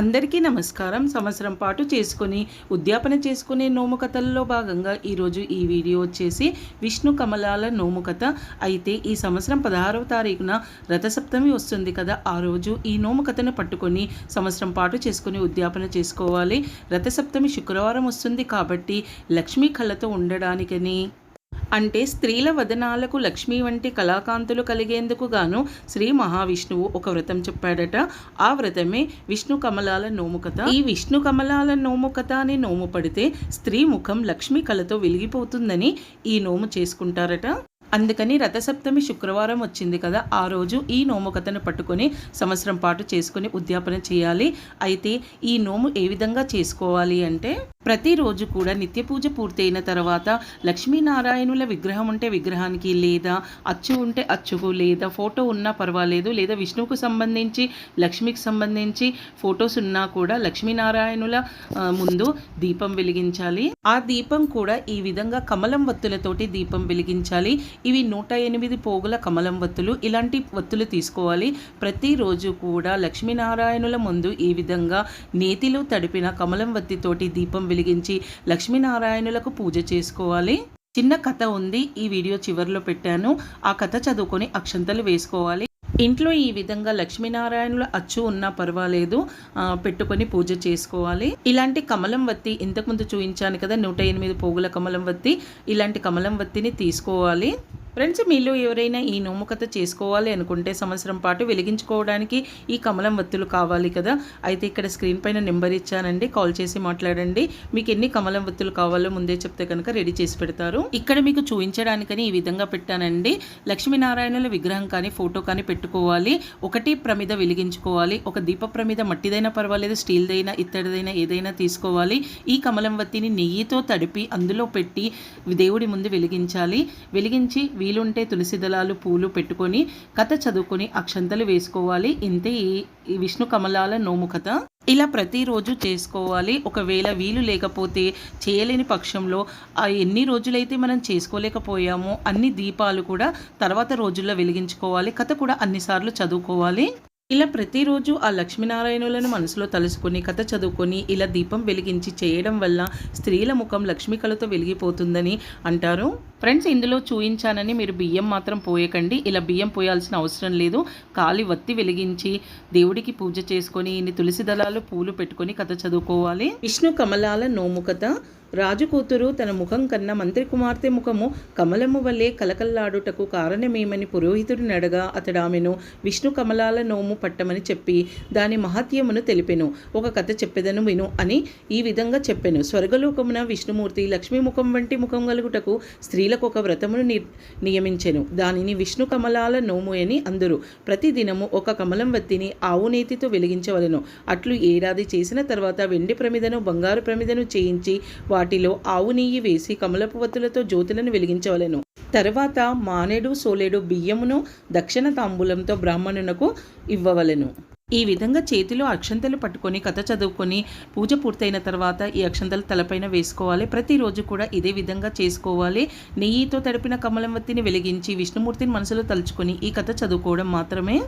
అందరికీ నమస్కారం. సంవత్సరం పాటు చేసుకొని ఉద్యాపన చేసుకునే నోము కథల్లో భాగంగా ఈరోజు ఈ వీడియో వచ్చేసి విష్ణు కమలాల నోము కథ అయితే ఈ సంవత్సరం పదహారవ తారీఖున రథసప్తమి వస్తుంది కదా ఆ రోజు ఈ నోము కథను పట్టుకొని సంవత్సరం పాటు చేసుకుని ఉద్యాపన చేసుకోవాలి. రథసప్తమి శుక్రవారం వస్తుంది కాబట్టి లక్ష్మీ కళ్ళతో ఉండడానికని అంటే స్త్రీల వదనాలకు లక్ష్మి వంటి కళాకాంతులు కలిగేందుకు గాను శ్రీ మహావిష్ణువు ఒక వ్రతం చెప్పాడట. ఆ వ్రతమే విష్ణు కమలాల నోముకత. ఈ విష్ణు కమలాల నోముకత అని నోము పడితే స్త్రీ ముఖం లక్ష్మి కళతో వెలిగిపోతుందని ఈ నోము చేసుకుంటారట. అందుకని రథసప్తమి శుక్రవారం వచ్చింది కదా ఆ రోజు ఈ నోము కథను పట్టుకొని సంవత్సరం పాటు చేసుకుని ఉద్యాపన చేయాలి. అయితే ఈ నోము ఏ విధంగా చేసుకోవాలి అంటే ప్రతిరోజు కూడా నిత్య పూజ పూర్తయిన తర్వాత లక్ష్మీనారాయణుల విగ్రహం ఉంటే విగ్రహానికి లేదా అచ్చు ఉంటే అచ్చుకు లేదా ఫోటో ఉన్నా పర్వాలేదు లేదా విష్ణువుకు సంబంధించి లక్ష్మికి సంబంధించి ఫొటోస్ ఉన్నా కూడా లక్ష్మీనారాయణుల ముందు దీపం వెలిగించాలి. ఆ దీపం కూడా ఈ విధంగా కమలం వత్తులతోటి దీపం వెలిగించాలి. ఇవి నూట ఎనిమిది పోగుల కమలం వత్తులు. ఇలాంటి వత్తులు తీసుకోవాలి. ప్రతిరోజు కూడా లక్ష్మీనారాయణుల ముందు ఈ విధంగా నేతిలో తడిపిన కమలం వత్తితోటి దీపం వెలిగించి లక్ష్మీనారాయణులకు పూజ చేసుకోవాలి. చిన్న కథ ఉంది ఈ వీడియో చివరిలో పెట్టాను. ఆ కథ చదువుకొని అక్షంతలు వేసుకోవాలి. ఇంట్లో ఈ విధంగా లక్ష్మీనారాయణుల అచ్చు ఉన్నా పర్వాలేదు. పెట్టుకొని పూజ చేసుకోవాలి. ఇలాంటి కమలం వత్తి ఇంతకుముందు చూపించాను కదా నూట ఎనిమిది పోగుల కమలం వత్తి ఇలాంటి కమలం వత్తిని తీసుకోవాలి. ఫ్రెండ్స్ మీలో ఎవరైనా ఈ నోము కథ చేసుకోవాలి అనుకుంటే సంవత్సరం పాటు వెలిగించుకోవడానికి ఈ కమలం వత్తులు కావాలి కదా. అయితే ఇక్కడ స్క్రీన్ పైన నెంబర్ ఇచ్చానండి. కాల్ చేసి మాట్లాడండి. మీకు ఎన్ని కమలం వత్తులు కావాలో ముందే చెప్తే కనుక రెడీ చేసి పెడతారు. ఇక్కడ మీకు చూపించడానికని ఈ విధంగా పెట్టానండి. లక్ష్మీనారాయణుల విగ్రహం కానీ ఫోటో కానీ పెట్టుకోవాలి. ఒకటి ప్రమిద వెలిగించుకోవాలి. ఒక దీప ప్రమిద మట్టిదైనా పర్వాలేదు స్టీల్దైనా ఇత్తడిదైనా ఏదైనా తీసుకోవాలి. ఈ కమలం వత్తిని నెయ్యితో తడిపి అందులో పెట్టి దేవుడి ముందు వెలిగించాలి. వెలిగించి వీలుంటే తులసి దళాలు పూలు పెట్టుకొని కథ చదువుకొని అక్షంతలు వేసుకోవాలి. ఇంతే ఈ విష్ణు కమలాల నోము కథ. ఇలా ప్రతిరోజు చేసుకోవాలి. ఒకవేళ వీలు లేకపోతే చేయలేని పక్షంలో ఎన్ని రోజులైతే మనం చేసుకోలేకపోయామో అన్ని దీపాలు కూడా తర్వాత రోజుల్లో వెలిగించుకోవాలి. కథ కూడా అన్నిసార్లు చదువుకోవాలి. ఇలా ప్రతిరోజు ఆ లక్ష్మీనారాయణులను మనసులో తలుసుకొని కథ చదువుకొని ఇలా దీపం వెలిగించి చేయడం వల్ల స్త్రీల ముఖం లక్ష్మీ కళతో వెలిగిపోతుందని అంటారు. ఫ్రెండ్స్ ఇందులో చూయించానని మీరు బియ్యం మాత్రం పోయకండి. ఇలా బియ్యం పోయాల్సిన అవసరం లేదు. కాలి వత్తి వెలిగించి దేవుడికి పూజ చేసుకొని ఇన్ని తులసి దళాలు పూలు పెట్టుకొని కథ చదువుకోవాలి. విష్ణు కమలాల నోము కథ. రాజు కూతురు తన ముఖం కన్నా మంత్రి కుమార్తె ముఖము కమలము వల్లే కలకల్లాడుటకు కారణమేమని పురోహితుడు నడగా అతడామెను విష్ణు కమలాల నోము పట్టమని చెప్పి దాని మహత్యమును తెలిపెను. ఒక కథ చెప్పెదను విను అని ఈ విధంగా చెప్పెను. స్వర్గలోకమున విష్ణుమూర్తి లక్ష్మీ ముఖం వంటి ముఖం కలుగుటకు స్త్రీ స్త్రీలకు ఒక వ్రతమును నియమించెను. దానిని విష్ణు కమలాల నోము అని అందరు. ప్రతిదినము ఒక కమలం వత్తిని ఆవు నేతితో వెలిగించవలను. అట్లు ఏడాది చేసిన తర్వాత వెండి ప్రమిదను బంగారు ప్రమిదను చేయించి వాటిలో ఆవు నెయ్యి వేసి కమలపు వత్తులతో జ్యోతులను వెలిగించవలెను. తర్వాత మానేడు సోలేడు బియ్యమును దక్షిణ తాంబూలంతో బ్రాహ్మణునకు ఇవ్వవలెను. ఈ విధంగా చేతిలో అక్షంతలు పట్టుకొని కథ చదువుకొని పూజ పూర్తయిన తర్వాత ఈ అక్షంతలు తలపైన వేసుకోవాలి. ప్రతిరోజు కూడా ఇదే విధంగా చేసుకోవాలి. నెయ్యితో తడిపిన కమలం వత్తిని వెలిగించి విష్ణుమూర్తిని మనసులో తలుచుకొని ఈ కథ చదువుకోవడం మాత్రమే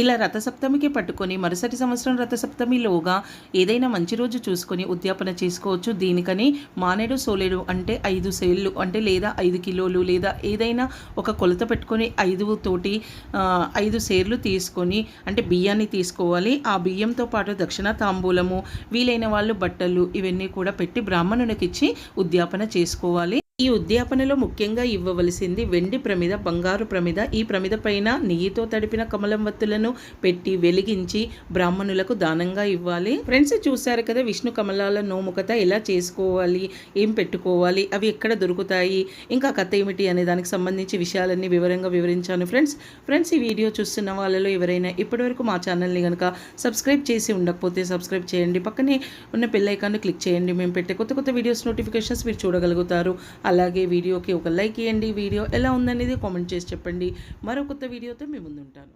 ఇలా రథసప్తమికి పట్టుకొని మరుసటి సంవత్సరం రథసప్తమిలోగా ఏదైనా మంచి రోజు చూసుకొని ఉద్యాపన చేసుకోవచ్చు. దీనికని మానేడు సోలేడు అంటే ఐదు సేళ్ళు అంటే లేదా ఐదు కిలోలు లేదా ఏదైనా ఒక కొలత పెట్టుకొని ఐదు తోటి ఐదు సేర్లు తీసుకొని అంటే బియ్యాన్ని తీసుకోవాలి. ఆ బియ్యంతో పాటు దక్షిణ తాంబూలము వీలైన వాళ్ళు బట్టలు ఇవన్నీ కూడా పెట్టి బ్రాహ్మణునికిచ్చి ఉద్యాపన చేసుకోవాలి. ఈ ఉద్యాపనలో ముఖ్యంగా ఇవ్వవలసింది వెండి ప్రమిద బంగారు ప్రమిద. ఈ ప్రమిద పైన నెయ్యితో తడిపిన కమలం వత్తులను పెట్టి వెలిగించి బ్రాహ్మణులకు దానంగా ఇవ్వాలి. ఫ్రెండ్స్ చూశారు కదా విష్ణు కమలాల నోముకత ఎలా చేసుకోవాలి ఏం పెట్టుకోవాలి అవి ఎక్కడ దొరుకుతాయి ఇంకా కథ ఏమిటి అనే దానికి సంబంధించి విషయాలన్నీ వివరంగా వివరించాను ఫ్రెండ్స్. ఫ్రెండ్స్ ఈ వీడియో చూస్తున్న వాళ్ళలో ఎవరైనా ఇప్పటివరకు మా ఛానల్ని కనుక సబ్స్క్రైబ్ చేసి ఉండకపోతే సబ్స్క్రైబ్ చేయండి. పక్కనే ఉన్న పెళ్ళైకాన్ని క్లిక్ చేయండి. మేము పెట్టే కొత్త కొత్త వీడియోస్ నోటిఫికేషన్స్ మీరు చూడగలుగుతారు. అలాగే వీడియోకి ఒక లైక్ ఇవ్వండి వీడియో ఎలా ఉందనేది కామెంట్ చేసి చెప్పండి. మరో కొత్త వీడియోతో మీ ముందుంటాను.